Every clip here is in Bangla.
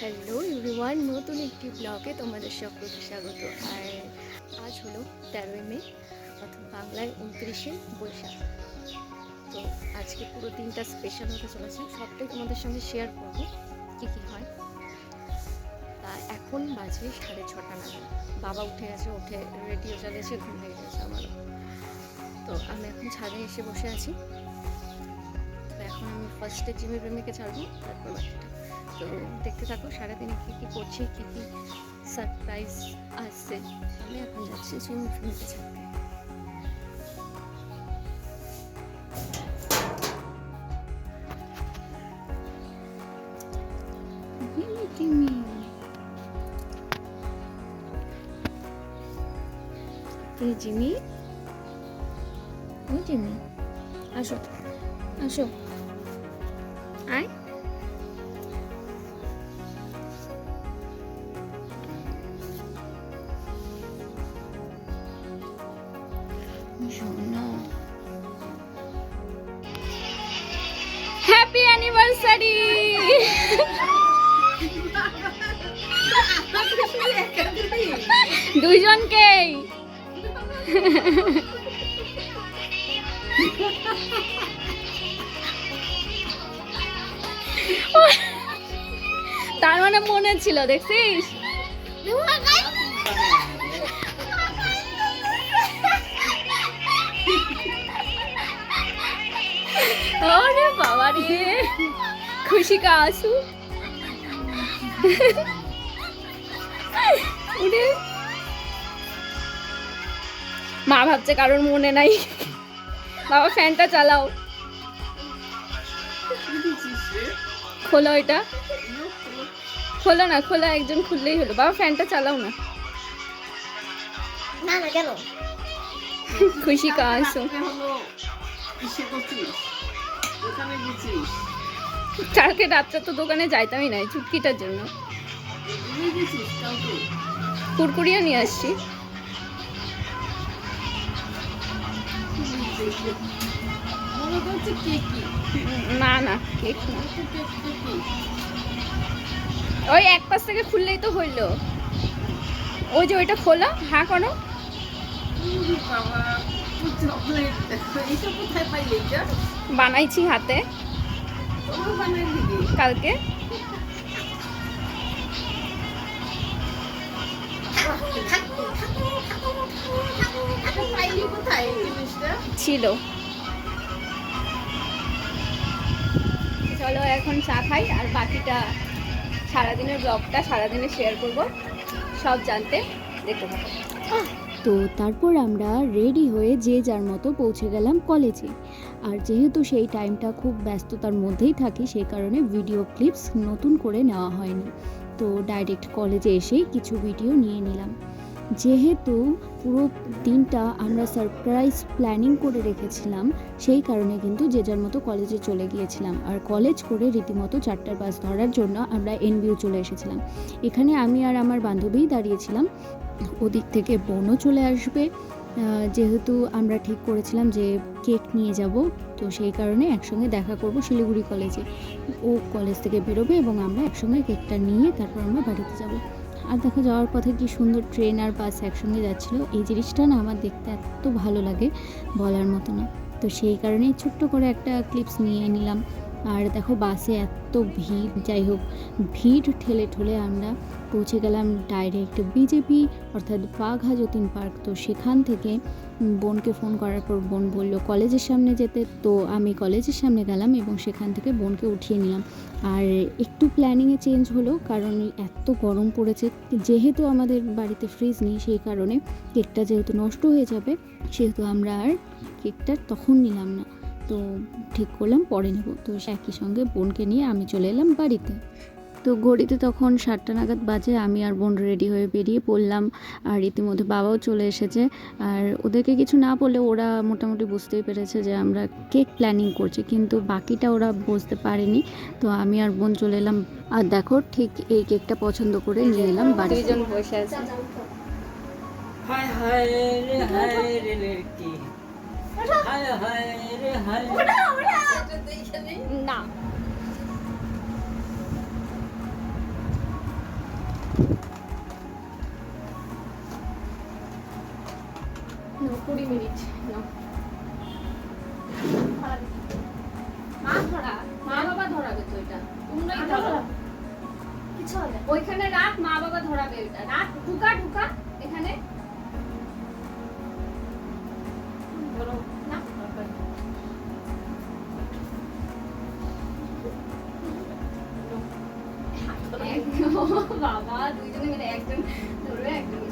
হ্যালো এভরিওয়ান, নতুন একটি ব্লগে তোমাদের সকলকে স্বাগত। আর আজ হলো তেরোই মে, অর্থাৎ বাংলায় উনত্রিশে বৈশাখ। তো আজকে পুরো দিনটা স্পেশাল হতে চলেছে। সবটাই তোমাদের সঙ্গে শেয়ার করব, কী কী হয়। তা এখন বাজে সাড়ে ছটা নাগাদ। বাবা উঠে গেছে, উঠে রেডিও চালিয়েছে ঘুম হয়ে গেছে আমারও। তো আমি এখন ছাদে এসে বসে আছি। তো এখন আমি ফার্স্টে জিমের প্রেমিকে ছাড়বো, তারপর বাকিটা। দেখতে থাকো, সারাদিনে কী কী করছি, কী কী সারপ্রাইজ আসছে আমি এখন যাচ্ছি সুইমিং মিমি এই জিমি। ও জিমি। আসো আসো। অ্যানিভার্সারি দুইজনকেই তার মানে মনে ছিল দেখছিস? আরে বাবা রে খুশি কা আসু উঠে মা ভাবছে কারোর মনে নাই। বাবা ফ্যানটা চালাও। খোলো এটা। খোলো না খোলা একজন খুললেই হলো। বাবা ফ্যানটা চালাও না। না না কেন? খুশি কা আসু দোকানে গেছিস কালকে রাত্রে তো দোকানে যাইতামই নাই চুটকিটার জন্য। কুরকুরিও নিয়ে আসছি। না না কেক না। ওই এক পাশ থেকে খুললেই তো হইল। ওই যে ওইটা খোলা হ্যাঁ করো। বাবা কোথায় পাইলে? বানাইছি হাতে। কালকে। ছিল। চলো এখন চা খাই, আর বাকিটা সারাদিনের ব্লগটা সারাদিনে শেয়ার করব। সব জানতে দেখতে তো তারপর আমরা রেডি হয়ে যে যার মতো পৌঁছে গেলাম কলেজে আর যেহেতু সেই টাইমটা খুব ব্যস্ততার মধ্যেই থাকি, সেই কারণে ভিডিও ক্লিপস নতুন করে নেওয়া হয়নি। তো ডাইরেক্ট কলেজে এসেই কিছু ভিডিও নিয়ে নিলাম। যেহেতু পুরো দিনটা আমরা সারপ্রাইজ প্ল্যানিং করে রেখেছিলাম, সেই কারণে কিন্তু যে যার মতো কলেজে চলে গিয়েছিলাম। আর কলেজ করে রীতিমতো চারটার বাস ধরার জন্য আমরা এনবিউ চলে এসেছিলাম। এখানে আমি আর আমার বান্ধবীই দাঁড়িয়েছিলাম। ওদিক থেকে বোনও চলে আসবে। যেহেতু আমরা ঠিক করেছিলাম যে কেক নিয়ে যাব, তো সেই কারণে একসঙ্গে দেখা করব শিলিগুড়ি কলেজে। ও কলেজ থেকে বেরোবে এবং আমরা একসঙ্গে কেকটা নিয়ে তারপর আমরা বাড়িতে যাব। আর দেখো যাওয়ার পথে কি সুন্দর ট্রেন আর বাস একসঙ্গে যাচ্ছিল। এই জিনিসটা না আমার দেখতে এত ভালো লাগে বলার মতো না। তো সেই কারণে ছোট্ট করে একটা ক্লিপস নিয়ে নিলাম। আর দেখো বাসে এত ভিড়, যাই হোক, ভিড় ঠেলে ঠেলে আমরা পৌঁছে গেলাম ডাইরেক্ট বিজেপি অর্থাৎ বাঘা যতীন পার্ক। তো সেখান থেকে বোনকে ফোন করার পর বোন বলল, কলেজের সামনে যেতে। তো আমি কলেজের সামনে গেলাম এবং সেখান থেকে বোনকে উঠিয়ে নিলাম। আর একটু প্ল্যানিংয়ে চেঞ্জ হলো, কারণ এত গরম পড়েছে। যেহেতু আমাদের বাড়িতে ফ্রিজ নেই, সেই কারণে কেকটা যেহেতু নষ্ট হয়ে যাবে, সেহেতু আমরা আর কেকটা তখন নিলাম না। তো ঠিক করলাম পরে নেব তো একই সঙ্গে বোনকে নিয়ে আমি চলে এলাম বাড়িতে তো ঘড়িতে তখন সাতটা নাগাদ বাজে আমি আর বোন রেডি হয়ে বেরিয়ে পড়লাম আর ইতিমধ্যে বাবাও চলে এসেছে আর ওদেরকে কিছু না বললে ওরা মোটামুটি বুঝতেই পেরেছে যে আমরা কেক প্ল্যানিং করছি কিন্তু বাকিটা ওরা বুঝতে পারেনি তো আমি আর বোন চলে এলাম আর দেখো ঠিক এই কেকটা পছন্দ করে নিয়ে এলাম বাড়িতে দুইজন বসে আছে হায় হায় রে হায় রে না কুড়ি মিনিট no. বাবা দুইজনে মিলে একজন ধরবে একজন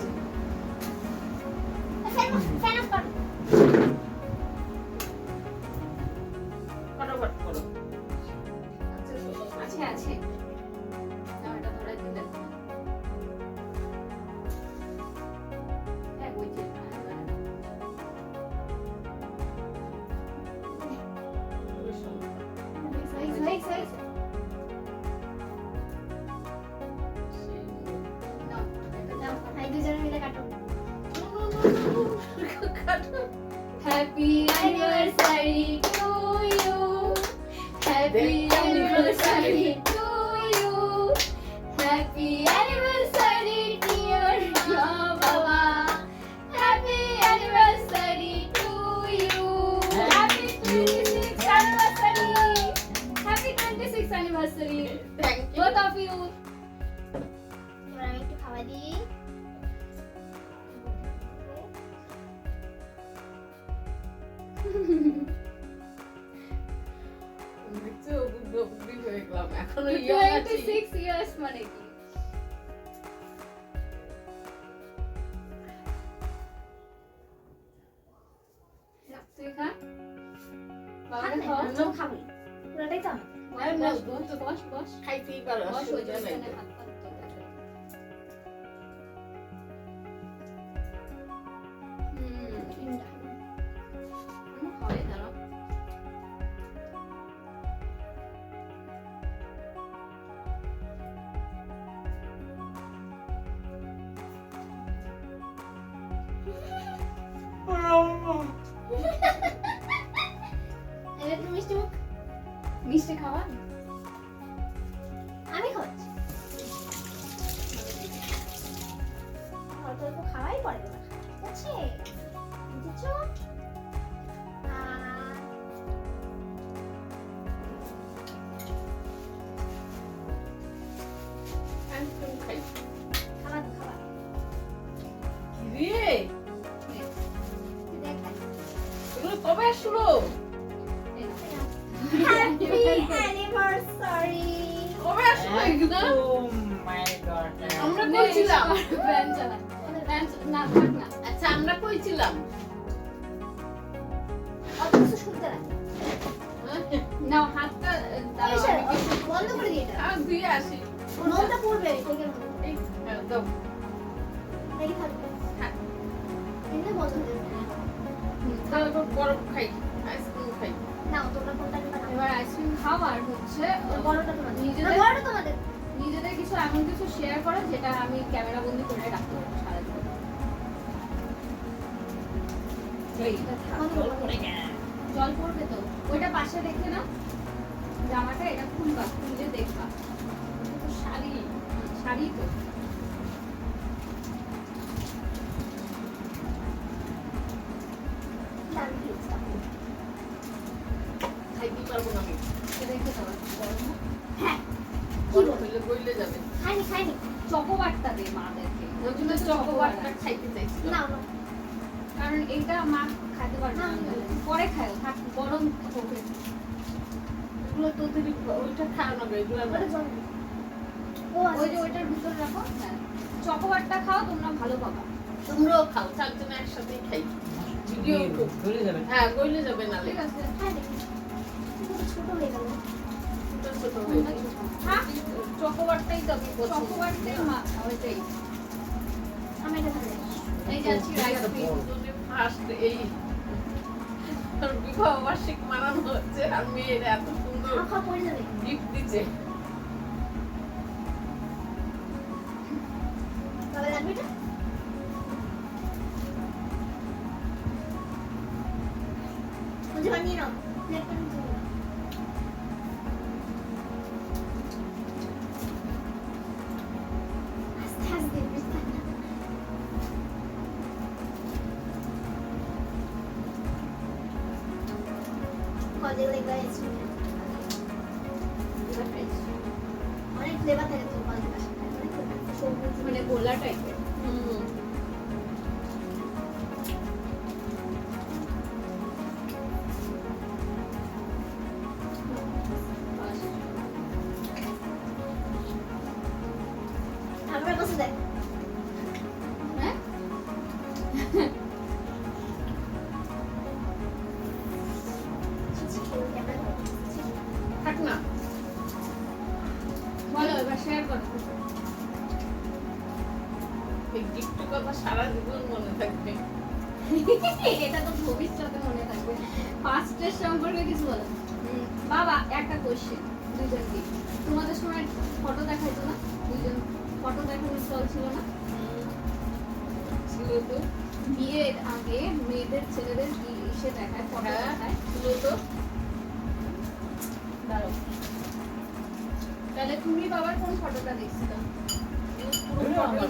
happy anniversary to you happy anniversary দেখছ বুদ্ধ বুদ্ধি হয়ে গেলাম এখনও আছি। 26 years মানে কি? কবে আসলো এই নাও। কবে আসলো এগুলো Oh my god. আমরা কইছিলাম না না আচ্ছা আমরা কইছিলাম অত কিছু শুনতে লাগে। নাও হাতটা বন্ধ করে দিয়ে এটা। আর আসি নোনতা পড়বে, হ্যাঁ, দাও। দেখি থাকবে। হ্যাঁ। বন্ধ। হুম, তাহলে তো বরফ খাই আইসক্রিম খাই। নাও, তোমরা কোনটা এবার আইসক্রিম খাও আর হচ্ছে বড়টা তোমাদের। নিজেদের- বড়টা তোমাদের। নিজেদের কিছু এমন কিছু শেয়ার করো যেটা আমি ক্যামেরা বন্দি করে রাখতে পারব সারা জীবন। জল পড়বে তো। ওইটা পাশে রেখে না জামাটা এটা খুলবা খুলে দেখবা। তো শাড়ি শাড়ি তো দারুণ দিয়েছে। খাইতেই পারব না আমি এটা রেখে দাও গরম হোক। হ্যাঁ। কি বরফ বলব? হইলে গইলে যাবে খাইনি, খাইনি। চকোবারটা দে মাদেরকে ওই জন্য চকোবারটা খাইতে চাইছিলাম নাও, নাও। কারণ এটা মা খাইতে পারবে না। না, না। পরে খায় থাক গরম হোক এগুলো তো দিদি ওইটা খাও না এগুলো ওটা আমার- জল। দিই। ও আচ্ছা, ওই যে ওইটার ভিতরে রাখো হ্যাঁ। চকোবারটা খাও তোমরা ভালো পাবা। তোমরাও খাও চারজনে একসাথেই খাই। ভিডিও উঠুক যাবে। হ্যাঁ গইলে যাবে না ঠিক আছে ছোট হয়ে গেল। ছোট ছোট হয়ে যাবে। চকোবারটাই তো চকোবারটাই মা ওইটাই। আমি এটা খাব। এই যাচ্ছি রাইস দুজনে ফার্স্ট এই তোর বিবাহ বার্ষিক মানানো হচ্ছে আর মেয়েরা এত সুন্দর। গিফট দিচ্ছে ভালো লাগবে এটা? সবুজ মানে গোলা ফার্স্টের সম্পর্কে কিছু বলো। বাবা একটা কোশ্চেন দুজনকে তোমাদের সময় ফটো দেখাইতো না? দুজন ফটো দেখানোর চল ছিল না? ছিল তো। বিয়ের আগে মেয়েদের ছেলেদের ইসে দেখায় ফটো হ্যাঁ। দেখায়? ছিল তো। দাঁড়াও। তাহলে তুমি বাবার কোন ফটোটা দেখছিল?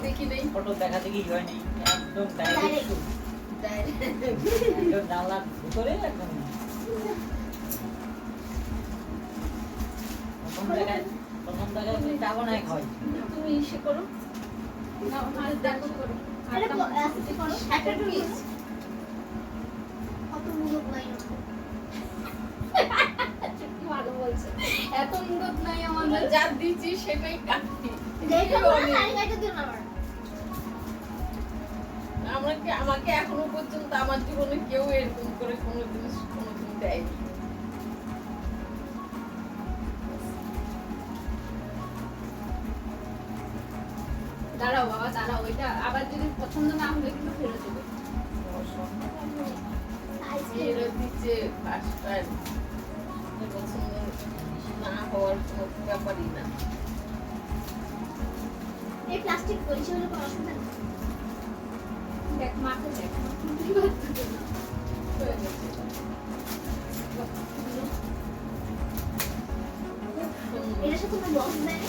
দেখি নেই। ফটো দেখা দেখি হয় একদম Direct. ডাইরেক্ট জানলার ভিতরে একদম তুমি ইসে করো। এত মুরত নাই আমাদের যা দিচ্ছি সেটাই আমার আমাকে আমাকে এখনও পর্যন্ত আমার জীবনে কেউ এরকম করে কোনো জিনিস কোনোদিন দাঁড়াও বাবা দাঁড়াও ওইটা আবার যদি পছন্দ না হলে কিন্তু ফেরত দেবো। মেয়েরা দিচ্ছে ফার্স্ট পছন্দ না হওয়ার কোনো ব্যাপারই না। এই প্লাস্টিক পরিষেবা দেখ মাকে দেখ। হয়ে গেছে। এটার সাথে কোনো বক্স দেয়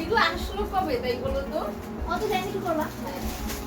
এগুলো আসলো কবে তাই বলো তো? অত জানি কি করবা। পরিকল্পিত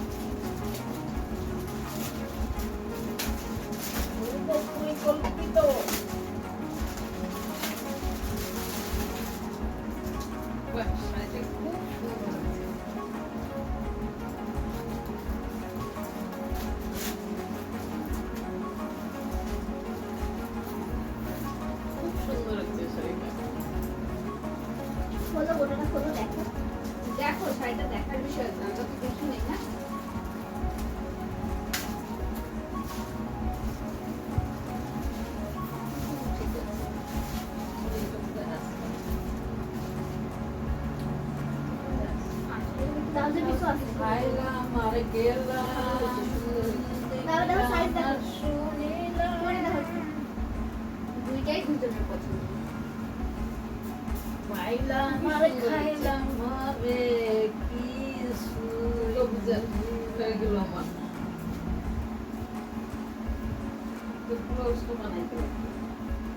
দুইটাই দুজনের পছন্দ। পাইলাম খাইলাম রে কি হয়ে গেল আমার। হবে।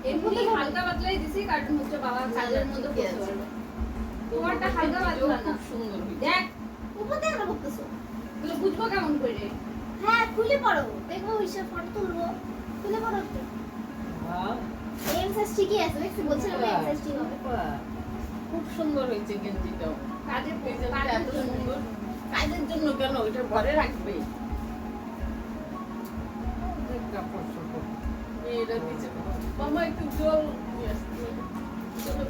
এমনি হালকা পাতলাই দিছি কারণ হচ্ছে বাবা কাজের আছে। পারবে। তোমারটা হালকা পাতলা না? সুন্দর দেখ। উপর বকতেছো এগুলো বুঝব কেমন করে? হ্যাঁ খুলে পড়ো। দেখব হিসাব ফটো তুলবো। খুলে পড়ো একটু। এম সাইজ ঠিকই আছে? দেখছি বলছিলাম এম সাইজ ঠিক হবে খুব সুন্দর হয়েছে গেঞ্জিটাও। কাজের এত সুন্দর। কাজের জন্য কেন? ওইটা ঘরে রাখবে। কাপড় চোপড়। মেয়েরা দিচ্ছে মামা একটু জল নিয়ে আসতে চলো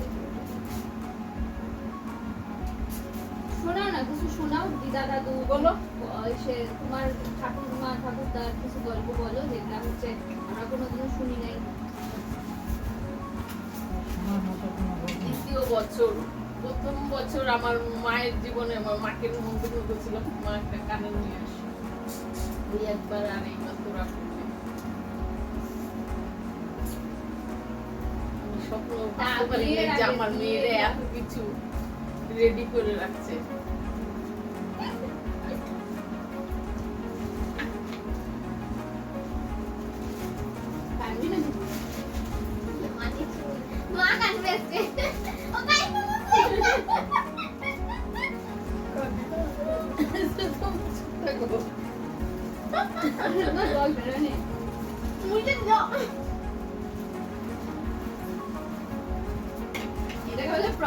শোনাও না কিছু শোনাও। দিদা দাদু বলো। সে তোমার ঠাকুরমা ঠাকুরদার কিছু গল্প বলো যেটা হচ্ছে আমরা কোনোদিনও শুনি নাই। দ্বিতীয় বছর প্রথম বছর আমার মায়ের জীবনে আমার মাকে মন্দির করেছিলাম মা একটা কানে নিয়ে আসে ওই একবার আর এই মাত্র রাখবে স্বপ্ন আমার মেয়েরা এত কিছু রেডি করে রাখছে।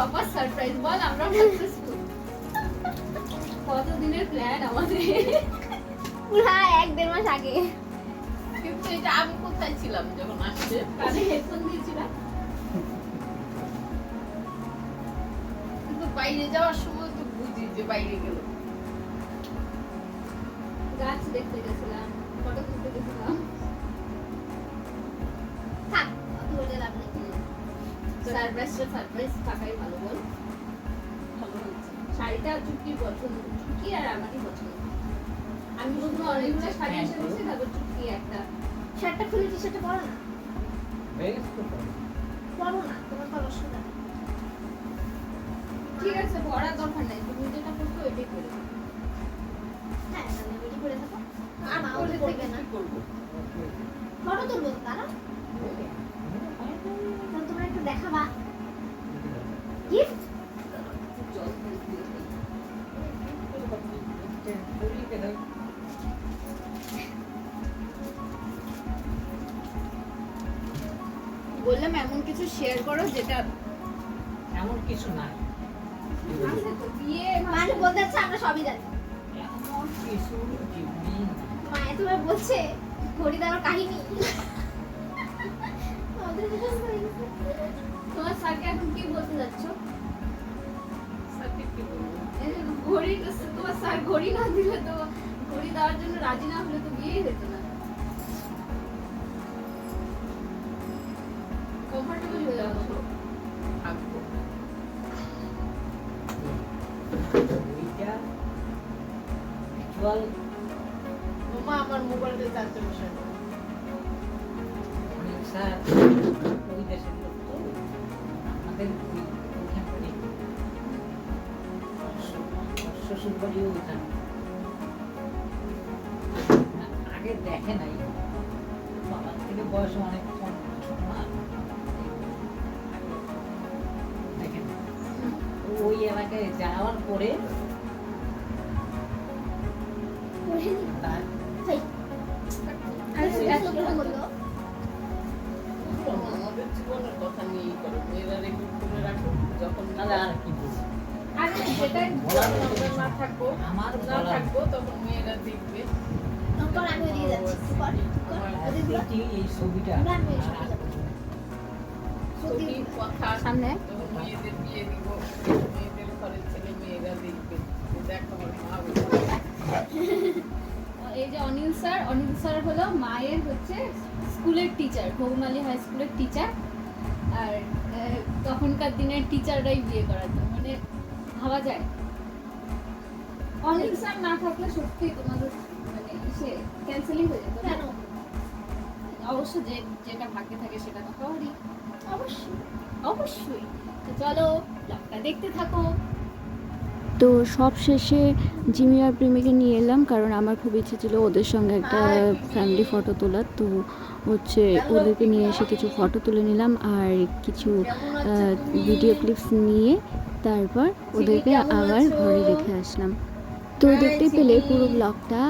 প্রপার সারপ্রাইজ বল আমরা সাকসেসফুল কত দিনের প্ল্যান আমাদের? পুরা এক দেড় মাস আগে। কিন্তু এটা আমি কোথায় ছিলাম যখন আসছে? কানে হেডফোন দিয়েছিলাম। কিন্তু বাইরে যাওয়ার সময় তো বুঝি যে বাইরে গেল। গাছ দেখতে গেছিলাম। সারপ্রাইজটা সারপ্রাইজ থাকাই ভালো বল। ভালো হয়েছে। শাড়িটা চুটকির পছন্দ চুটকি আর আমারই পছন্দ। আমি প্রথমে অনেকগুলো শাড়ি এসে তারপর চুটকি একটা। শার্টটা খুলে টি শার্টটা পরো না? বেশ পরো। না তোমার তো অসুবিধা ঠিক আছে পড়ার দরকার নাই তুমি যেটা করছ ওইটাই করে হ্যাঁ তাহলে করে থাকো। আর থেকে না কি করব ফটো তুলবো তারা তোমরা একটু দেখাবা। বললাম এমন কিছু শেয়ার করো যেটা এমন কিছু না। বিয়ে মানে বলতে চাচ্ছে আমরা সবই জানি। মায়া তোমার বলছে ঘড়ি দেওয়ার কাহিনী। তোমার স্যারকে এখন কি বলতে যাচ্ছ? ঘড়ি তোমার স্যার ঘড়ি না দিলে তো ঘড়ি দেওয়ার জন্য রাজি না হলে তো বিয়েই হতো না। Actual মামা আমার মোবাইলটা চার্জে বসে অনেক স্যার ওই দেশের লোক তো আমাদের শ্বশুর বাড়িও ওইখানে। আগে দেখে নাই। বাবার থেকে বয়স অনেক কম ওই এলাকায় যাওয়ার পরে করো মেয়েরা রেকর্ড করে রাখো যখন তাহলে আর কি বলব। এই- সামনে। মেয়েদের বিয়ে দিব। মেয়েদের ঘরের ছেলে মেয়েরা দেখবে। যে দেখো এই যে অনিল স্যার অনিল স্যার হলো মায়ের হচ্ছে স্কুলের টিচার ঘুঘুমালি হাই স্কুলের টিচার আর তখনকার দিনের টিচাররাই বিয়ে করাতো মানে ভাবা যায়। অনেক স্যার না থাকলে সত্যি তোমাদের মানে সে ক্যান্সেলই হয়ে যেত। কেন? অবশ্য যে যেটা ভাগ্যে থাকে সেটা তো হওয়ারই। অবশ্যই। অবশ্যই। তো চলো ব্লগটা দেখতে থাকো। তো সব শেষে জিমি আর প্রেমিকে নিয়ে এলাম কারণ আমার খুব ইচ্ছে ছিল ওদের সঙ্গে একটা ফ্যামিলি ফটো তোলার। তো হচ্ছে ওদেরকে নিয়ে এসে কিছু ফটো তুলে নিলাম আর কিছু ভিডিও ক্লিপস নিয়ে তারপর ওদেরকে আবার ঘরে রেখে আসলাম। তো দেখতে পেলে পুরো ব্লগটা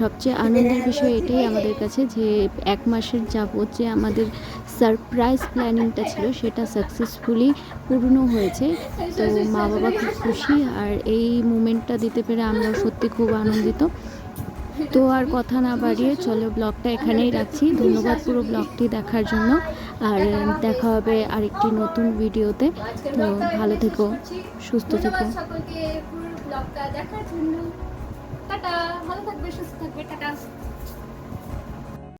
সবচেয়ে আনন্দের বিষয় এটাই আমাদের কাছে যে এক মাসের যাবত যে আমাদের সারপ্রাইজ প্ল্যানিংটা ছিল, সেটা সাকসেসফুলি পূর্ণ হয়েছে। তো মা বাবা খুব খুশি আর এই মুমেন্টটা দিতে পেরে আমরা সত্যি খুব আনন্দিত। তো আর কথা না বাড়িয়ে চলো ব্লগটা এখানেই রাখছি। ধন্যবাদ পুরো ব্লগটি দেখার জন্য। আর দেখা হবে আরেকটি নতুন ভিডিওতে তো ভালো থেকো, সুস্থ থেকো। পুরো ব্লগটা দেখার জন্য। টাটা ভালো থাকবে সুস্থ থাকবে টাটা।